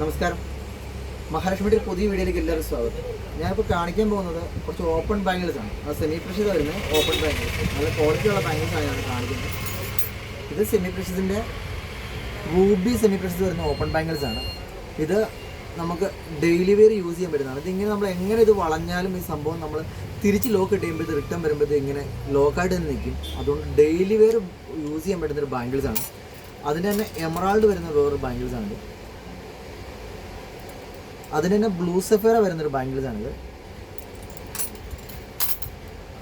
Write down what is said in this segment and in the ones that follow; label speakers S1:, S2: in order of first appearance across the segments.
S1: നമസ്കാരം. മഹാലക്ഷ്മിയുടെ പുതിയ വീഡിയോയിലേക്ക് എല്ലാവരും സ്വാഗതം. ഞാനിപ്പോൾ കാണിക്കാൻ പോകുന്നത് കുറച്ച് ഓപ്പൺ ബാംഗിൾസ് ആണ്. അത് സെമി പ്രഷ്യസ് വരുന്നത് ഓപ്പൺ ബാംഗിൾസ് നല്ല ക്വാളിറ്റി ഉള്ള ബാംഗിൾസ് ആണ് ഞാൻ കാണിക്കുന്നത്. ഇത് സെമി പ്രഷ്യസിന്റെ റൂബി സെമി പ്രഷ്യസ് വരുന്ന ഓപ്പൺ ബാംഗിൾസ് ആണ്. ഇത് നമുക്ക് ഡെയിലി വെയർ യൂസ് ചെയ്യാൻ പറ്റുന്നതാണ്. ഇതിങ്ങനെ നമ്മൾ എങ്ങനെ ഇത് വളഞ്ഞാലും ഈ സംഭവം നമ്മൾ തിരിച്ച് ലോക്ക് ഇട്ട് കഴിയുമ്പോൾ ഇത് റിട്ടേൺ വരുമ്പോൾ ഇത് ഇങ്ങനെ ലോക്കായിട്ട് തന്നെ നിൽക്കും. അതുകൊണ്ട് ഡെയിലി വെയർ യൂസ് ചെയ്യാൻ പറ്റുന്ന ഒരു ആണ്. അതിന്റെ തന്നെ എമറാൾഡ് വരുന്ന വേറൊരു ഇത്. അതിന് തന്നെ ബ്ലൂ സഫേറ വരുന്നൊരു ബാംഗിൾസ് ആണിത്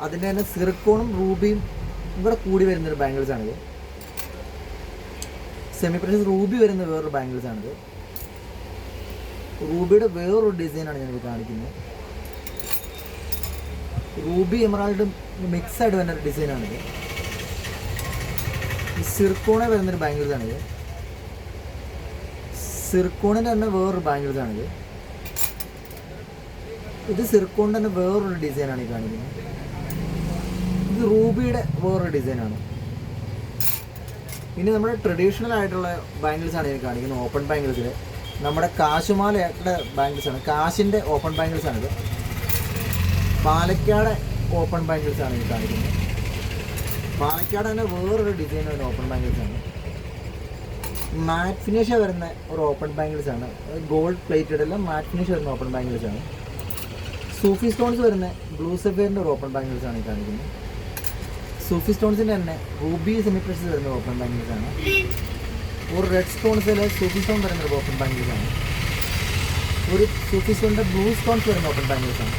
S1: അതിന്റെ തന്നെ സിർക്കോണും റൂബിയും ഇവിടെ കൂടി വരുന്നൊരു ബാംഗിൾസ് ആണിത് സെമി പ്രഷ്യസ് റൂബി വരുന്ന വേറൊരു ബാംഗിൾസ് ആണിത് റൂബിയുടെ വേറൊരു ഡിസൈനാണ് ഞാനിത് കാണിക്കുന്നത്. റൂബി എമറാൾഡ് മിക്സ് ആയിട്ട് വരുന്ന ഒരു ഡിസൈനാണിത്. സിർക്കോണെ വരുന്നൊരു ബാംഗിൾസ് ആണിത് സിർക്കോണിന്റെ തന്നെ വേറൊരു ബാംഗിൾസ് ആണിത് ഇത് തന്നെ വേറൊരു ഡിസൈനാണ് ഈ കാണിക്കുന്നത്. ഇത് റൂബിയുടെ വേറൊരു ഡിസൈനാണ്. ഇനി നമ്മുടെ ട്രഡീഷണൽ ആയിട്ടുള്ള ബാങ്കിൾസ് ആണ് ഇതിന് കാണിക്കുന്നത് ഓപ്പൺ ബാംഗിൾസിൽ നമ്മുടെ കാശുമാലയുടെ ആണ് കാശിന്റെ ഓപ്പൺ ബാങ്കിൾസ് ആണിത് പാലക്കാട് ഓപ്പൺ ആണ് ഈ കാണിക്കുന്നത്. പാലക്കാട് തന്നെ വേറൊരു ഡിസൈൻ വരുന്ന ഓപ്പൺ ബാങ്കിൾസ് ആണ്. മാറ്റ് ഫിനിഷ് വരുന്ന ഒരു ഓപ്പൺ ബാങ്കിൾസ് ആണ്. ഗോൾഡ് പ്ലേറ്റഡ് എല്ലാം മാറ്റ് ഫിനിഷ് വരുന്ന ഓപ്പൺ ആണ്. സൂഫി സ്റ്റോൺസ് വരുന്ന ബ്ലൂ സെഫേറിന്റെ ഓപ്പൺ ബാംഗിൾസ് ആണ് ഈ കാണിക്കുന്നത്. സൂഫി സ്റ്റോൺസിന്റെ തന്നെ റൂബി സെമിപ്രഷ്യസ് വരുന്ന ഓപ്പൺ ബാംഗിൾസ് ആണ്. ഒരു റെഡ് സ്റ്റോൺസിൽ സൂഫി സ്റ്റോൺ വരുന്ന ഒരു ഓപ്പൺ ബാംഗിൾസ് ആണ്. ഒരു സൂഫി സ്റ്റോണിന്റെ ബ്ലൂ സ്റ്റോൺസ് വരുന്ന ഓപ്പൺ ബാംഗിൾസ് ആണ്.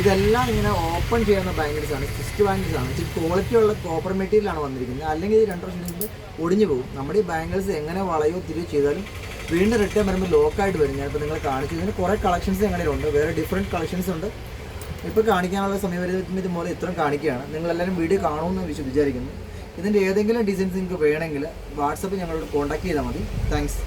S1: ഇതെല്ലാം ഇങ്ങനെ ഓപ്പൺ ചെയ്യുന്ന ബാംഗിൾസ് ആണ് ഫിസ്റ്റ് ബാംഗിൾസ് ആണ്. ഇച്ചിരി ക്വാളിറ്റി ഉള്ള കോപ്പർ മെറ്റീരിയലാണ് വന്നിരിക്കുന്നത്. അല്ലെങ്കിൽ ഇത് രണ്ട് വർഷം ഒടിഞ്ഞു പോകും. നമ്മുടെ ഈ ബാംഗിൾസ് എങ്ങനെ വളയോ തിരികെ ചെയ്താലും വീണ്ടും റിട്ടേൺ വരുമ്പോൾ ലോക്കായിട്ട് വരും. ഞാനിപ്പോൾ നിങ്ങൾ കാണിച്ചു. ഇതിന് കുറേ കളക്ഷൻസ് ഞങ്ങളുടെ ഉണ്ട് വേറെ ഡിഫറെന്റ് കളക്ഷൻസ് ഉണ്ട്. ഇപ്പോൾ കാണിക്കാനുള്ള സമയപരിധി ഇതുപോലെ ഇത്രയും കാണിക്കുകയാണ്. നിങ്ങളെല്ലാവരും വീഡിയോ കാണുമെന്ന് വിചാരിക്കുന്നു. ഇതിന്റെ ഏതെങ്കിലും ഡിസൈൻസ് നിങ്ങൾക്ക് വേണമെങ്കിൽ വാട്സപ്പ് ഞങ്ങളോട് കോൺടാക്ട് ചെയ്താൽ മതി. താങ്ക്സ്